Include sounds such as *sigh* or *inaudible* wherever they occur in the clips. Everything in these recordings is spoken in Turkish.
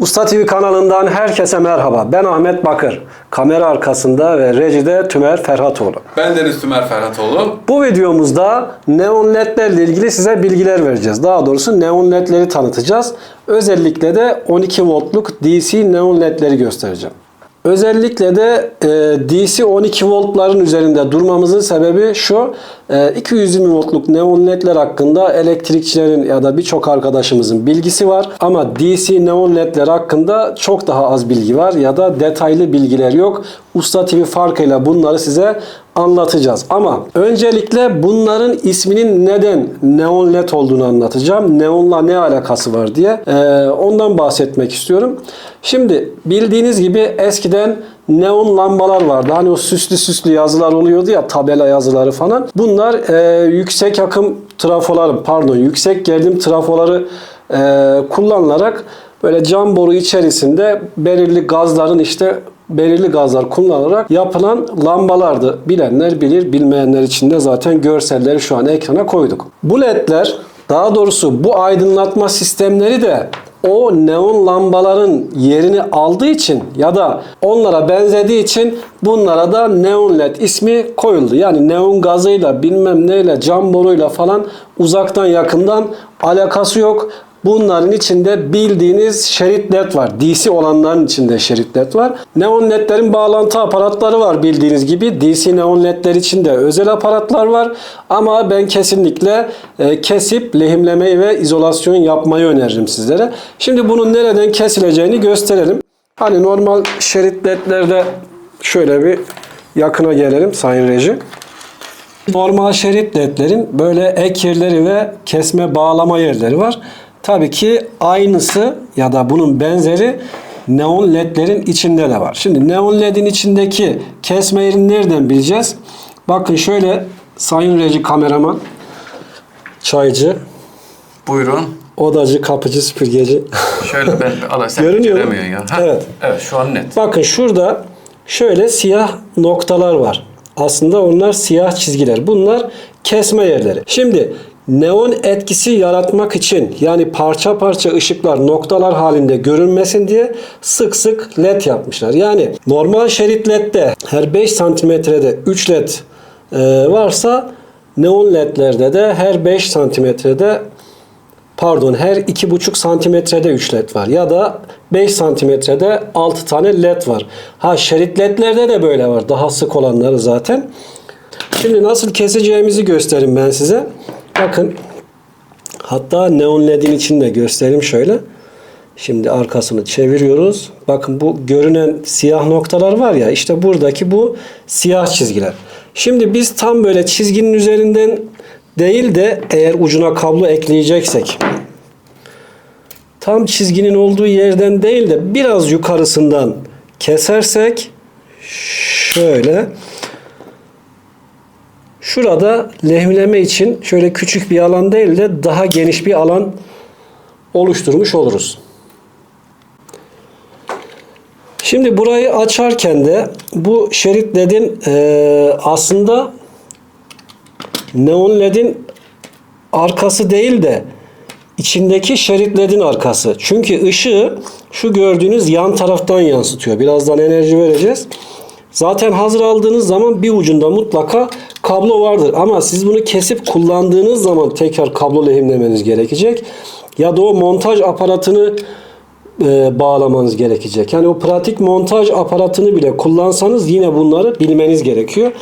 Usta TV kanalından herkese merhaba. Ben Ahmet Bakır. Kamera arkasında ve rejide Tümer Ferhatoğlu. Ben Deniz Tümer Ferhatoğlu. Bu videomuzda neon ledlerle ilgili size bilgiler vereceğiz. Daha doğrusu neon ledleri tanıtacağız. Özellikle de 12 voltluk DC neon ledleri göstereceğim. Özellikle de e, DC 12 voltların üzerinde durmamızın sebebi şu. E, 220 voltluk neon ledler hakkında elektrikçilerin ya da birçok arkadaşımızın bilgisi var. Ama DC neon ledler hakkında çok daha az bilgi var ya da detaylı bilgiler yok. Usta TV farkıyla bunları size anlatacağız. Ama öncelikle bunların isminin neden neon led olduğunu anlatacağım. Neonla ne alakası var diye. Ee, ondan bahsetmek istiyorum. Şimdi bildiğiniz gibi eskiden neon lambalar vardı. Hani o süslü süslü yazılar oluyordu ya tabela yazıları falan. Bunlar e, yüksek akım trafoları pardon yüksek gerilim trafoları e, kullanılarak böyle cam boru içerisinde belirli gazların işte belirli gazlar kullanılarak yapılan lambalardı. Bilenler bilir, bilmeyenler için de zaten görselleri şu an ekrana koyduk. Bu ledler daha doğrusu bu aydınlatma sistemleri de o neon lambaların yerini aldığı için ya da onlara benzediği için bunlara da neon led ismi koyuldu. Yani neon gazıyla bilmem neyle cam boruyla falan uzaktan yakından alakası yok. Bunların içinde bildiğiniz şerit led var. DC olanların içinde şerit led var. Neon ledlerin bağlantı aparatları var bildiğiniz gibi. DC neon ledler içinde özel aparatlar var. Ama ben kesinlikle e, kesip lehimlemeyi ve izolasyon yapmayı öneririm sizlere. Şimdi bunun nereden kesileceğini gösterelim. Hani normal şerit ledlerde şöyle bir yakına gelelim sayın reji. Normal şerit ledlerin böyle ek yerleri ve kesme bağlama yerleri var. Tabii ki aynısı ya da bunun benzeri neon ledlerin içinde de var. Şimdi neon ledin içindeki kesme yerini nereden bileceğiz? Bakın şöyle sayın reji kameraman, çaycı, Buyurun. odacı, kapıcı, süpürgeci. Şöyle ben Allah sen Görünüyor mu? göremiyorsun ya. Evet. Evet şu an net. Bakın şurada şöyle siyah noktalar var. Aslında onlar siyah çizgiler. Bunlar kesme yerleri. Şimdi neon etkisi yaratmak için yani parça parça ışıklar noktalar halinde görünmesin diye sık sık led yapmışlar. Yani normal şerit ledde her 5 santimetrede 3 led e, varsa neon ledlerde de her 5 santimetrede pardon her 2,5 santimetrede 3 led var ya da 5 santimetrede 6 tane led var. Ha şerit ledlerde de böyle var. Daha sık olanları zaten. Şimdi nasıl keseceğimizi göstereyim ben size. Bakın hatta neon ledin içinde göstereyim şöyle. Şimdi arkasını çeviriyoruz. Bakın bu görünen siyah noktalar var ya işte buradaki bu siyah çizgiler. Şimdi biz tam böyle çizginin üzerinden değil de eğer ucuna kablo ekleyeceksek tam çizginin olduğu yerden değil de biraz yukarısından kesersek şöyle şurada lehimleme için şöyle küçük bir alan değil de daha geniş bir alan oluşturmuş oluruz. Şimdi burayı açarken de bu şerit ledin eee, aslında neon ledin arkası değil de içindeki şerit ledin arkası. Çünkü ışığı şu gördüğünüz yan taraftan yansıtıyor. Birazdan enerji vereceğiz. Zaten hazır aldığınız zaman bir ucunda mutlaka kablo vardır. Ama siz bunu kesip kullandığınız zaman tekrar kablo lehimlemeniz gerekecek. Ya da o montaj aparatını e, bağlamanız gerekecek. Yani o pratik montaj aparatını bile kullansanız yine bunları bilmeniz gerekiyor.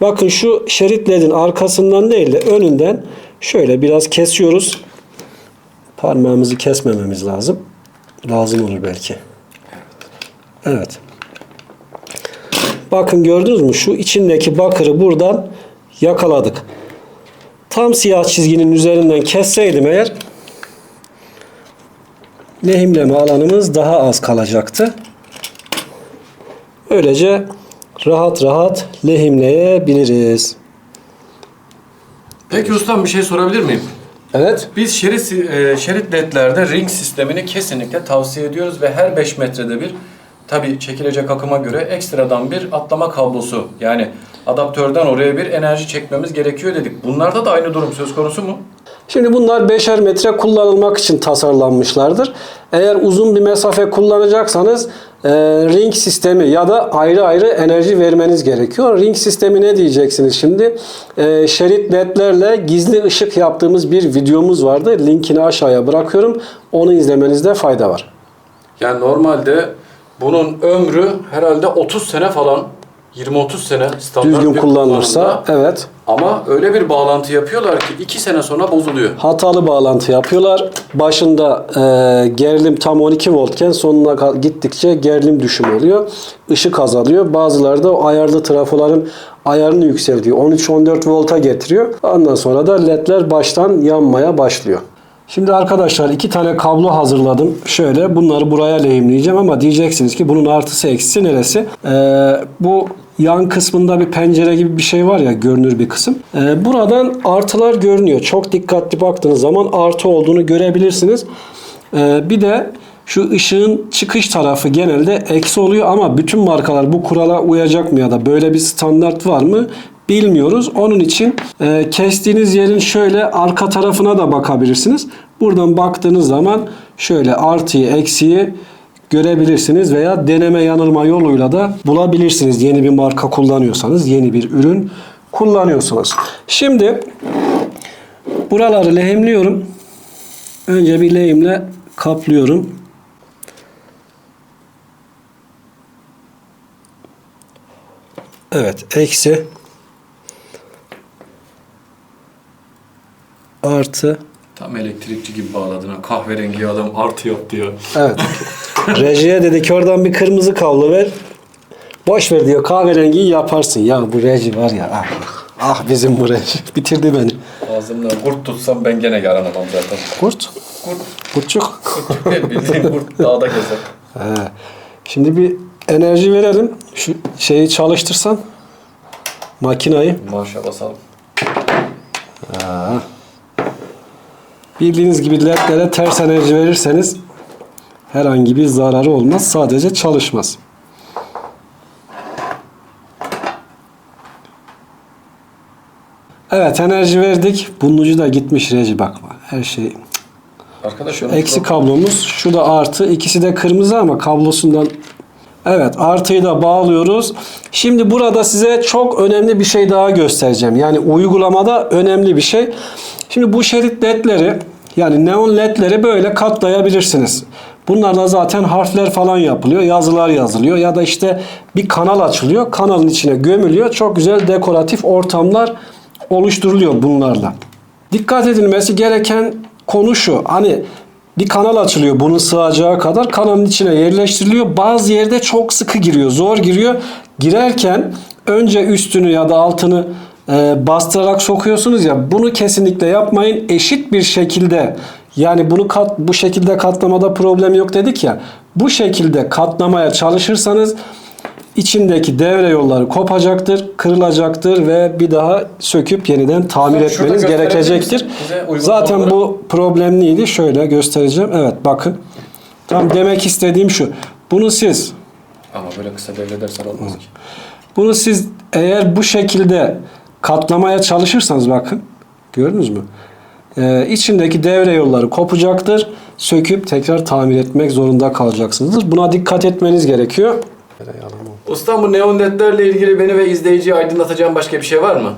Bakın şu şerit ledin arkasından değil de önünden şöyle biraz kesiyoruz. Parmağımızı kesmememiz lazım. Lazım olur belki. Evet. Bakın gördünüz mü? Şu içindeki bakırı buradan yakaladık. Tam siyah çizginin üzerinden kesseydim eğer lehimleme alanımız daha az kalacaktı. Böylece rahat rahat lehimleyebiliriz. Peki ustam bir şey sorabilir miyim? Evet. Biz şerit, e, şerit ledlerde ring sistemini kesinlikle tavsiye ediyoruz ve her 5 metrede bir tabi çekilecek akıma göre ekstradan bir atlama kablosu yani adaptörden oraya bir enerji çekmemiz gerekiyor dedik. Bunlarda da aynı durum söz konusu mu? Şimdi bunlar beşer metre kullanılmak için tasarlanmışlardır. Eğer uzun bir mesafe kullanacaksanız e, ring sistemi ya da ayrı ayrı enerji vermeniz gerekiyor. Ring sistemi ne diyeceksiniz şimdi? E, şerit ledlerle gizli ışık yaptığımız bir videomuz vardı. Linkini aşağıya bırakıyorum. Onu izlemenizde fayda var. Yani normalde bunun ömrü herhalde 30 sene falan 20-30 sene standart Düzgün bir kullanılırsa kullanımda. evet. Ama öyle bir bağlantı yapıyorlar ki 2 sene sonra bozuluyor. hatalı bağlantı yapıyorlar. Başında e, gerilim tam 12 voltken sonuna gittikçe gerilim düşümü oluyor. Işık azalıyor. Bazıları da ayarlı trafoların ayarını yükseltiyor. 13-14 volta getiriyor. Ondan sonra da ledler baştan yanmaya başlıyor. Şimdi arkadaşlar iki tane kablo hazırladım. Şöyle bunları buraya lehimleyeceğim ama diyeceksiniz ki bunun artısı eksisi neresi? Ee, bu yan kısmında bir pencere gibi bir şey var ya görünür bir kısım. Ee, buradan artılar görünüyor. Çok dikkatli baktığınız zaman artı olduğunu görebilirsiniz. Ee, bir de şu ışığın çıkış tarafı genelde eksi oluyor ama bütün markalar bu kurala uyacak mı ya da böyle bir standart var mı bilmiyoruz. Onun için e, kestiğiniz yerin şöyle arka tarafına da bakabilirsiniz. Buradan baktığınız zaman şöyle artıyı eksiği görebilirsiniz veya deneme yanılma yoluyla da bulabilirsiniz. Yeni bir marka kullanıyorsanız, yeni bir ürün kullanıyorsanız. Şimdi buraları lehimliyorum. Önce bir lehimle kaplıyorum. Evet, eksi artı Tam elektrikçi gibi bağladın ha. Kahverengi adam artı yap diyor. Evet. Rejiye dedi ki oradan bir kırmızı kablo ver. Boş ver diyor kahverengiyi yaparsın. Ya bu reji var ya ah, ah bizim bu reji. *laughs* Bitirdi beni. Ağzımdan kurt tutsam ben gene yaranamam zaten. Kurt. Kurt, Kurtçuk. bildiğin kurt dağda gezer. He. Şimdi bir enerji verelim. Şu şeyi çalıştırsan. Makinayı. Marşa basalım. Bildiğiniz gibi ledlere ters enerji verirseniz herhangi bir zararı olmaz. Sadece çalışmaz. Evet enerji verdik. Bunun ucu da gitmiş Reci bakma. Her şey. Arkadaş onun Eksi kablomuz. Şu da artı. İkisi de kırmızı ama kablosundan Evet artıyı da bağlıyoruz. Şimdi burada size çok önemli bir şey daha göstereceğim. Yani uygulamada önemli bir şey. Şimdi bu şerit ledleri yani neon ledleri böyle katlayabilirsiniz. Bunlarla zaten harfler falan yapılıyor. Yazılar yazılıyor ya da işte bir kanal açılıyor. Kanalın içine gömülüyor. Çok güzel dekoratif ortamlar oluşturuluyor bunlarla. Dikkat edilmesi gereken konu şu. Hani bir kanal açılıyor bunun sığacağı kadar kanalın içine yerleştiriliyor. Bazı yerde çok sıkı giriyor, zor giriyor. Girerken önce üstünü ya da altını e, bastırarak sokuyorsunuz ya bunu kesinlikle yapmayın. Eşit bir şekilde yani bunu kat, bu şekilde katlamada problem yok dedik ya. Bu şekilde katlamaya çalışırsanız içindeki devre yolları kopacaktır, kırılacaktır ve bir daha söküp yeniden tamir Şurada etmeniz gerekecektir. Zaten olarak? bu problemliydi. Şöyle göstereceğim. Evet bakın. Tam demek istediğim şu. Bunu siz Ama böyle kısa devredersen olmaz ki. bunu siz eğer bu şekilde katlamaya çalışırsanız bakın. Gördünüz mü? Ee, içindeki devre yolları kopacaktır. Söküp tekrar tamir etmek zorunda kalacaksınız. Buna dikkat etmeniz gerekiyor. Ustam bu neon ledlerle ilgili beni ve izleyiciyi aydınlatacağım başka bir şey var mı?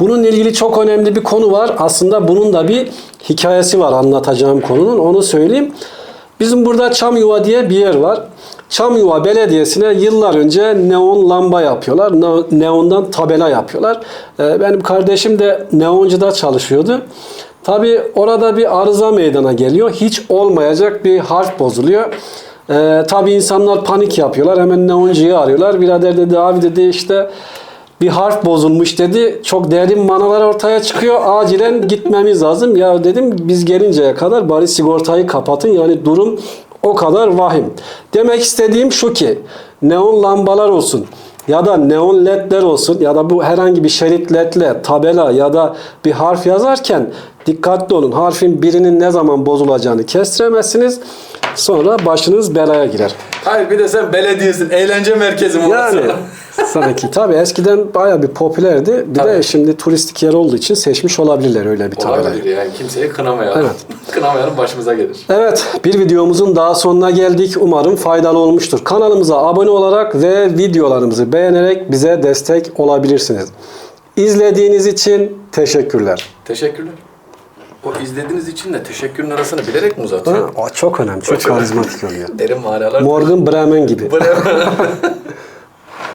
Bununla ilgili çok önemli bir konu var. Aslında bunun da bir hikayesi var anlatacağım konunun. Onu söyleyeyim. Bizim burada Çamyuva diye bir yer var. Çamyuva Belediyesi'ne yıllar önce neon lamba yapıyorlar. Ne- Neondan tabela yapıyorlar. Ee, Benim kardeşim de neoncuda çalışıyordu. Tabi orada bir arıza meydana geliyor. Hiç olmayacak bir harf bozuluyor. Ee, tabi insanlar panik yapıyorlar. Hemen neoncuyu arıyorlar. Birader dedi abi dedi işte bir harf bozulmuş dedi. Çok derin manalar ortaya çıkıyor. Acilen gitmemiz lazım. Ya dedim biz gelinceye kadar bari sigortayı kapatın. Yani durum o kadar vahim. Demek istediğim şu ki neon lambalar olsun ya da neon ledler olsun ya da bu herhangi bir şerit ledle tabela ya da bir harf yazarken dikkatli olun. Harfin birinin ne zaman bozulacağını kestiremezsiniz. Sonra başınız belaya girer. Hayır bir de sen belediyesin. Eğlence merkezi mi orası? Yani sanki tabii eskiden bayağı bir popülerdi. Bir de Tabii. şimdi turistik yer olduğu için seçmiş olabilirler öyle bir tabelayı. Olabilir yani. Kimseyi kınamayalım. Evet. *laughs* Kınamayalım başımıza gelir. Evet, bir videomuzun daha sonuna geldik. Umarım faydalı olmuştur. Kanalımıza abone olarak ve videolarımızı beğenerek bize destek olabilirsiniz. İzlediğiniz için teşekkürler. Teşekkürler. O izlediğiniz için de teşekkürün arasını bilerek mi uzatıyor? O çok önemli, çok çok- karizmatik oluyor. Derin manalar. Morgan Bremen gibi. Bravo. *laughs*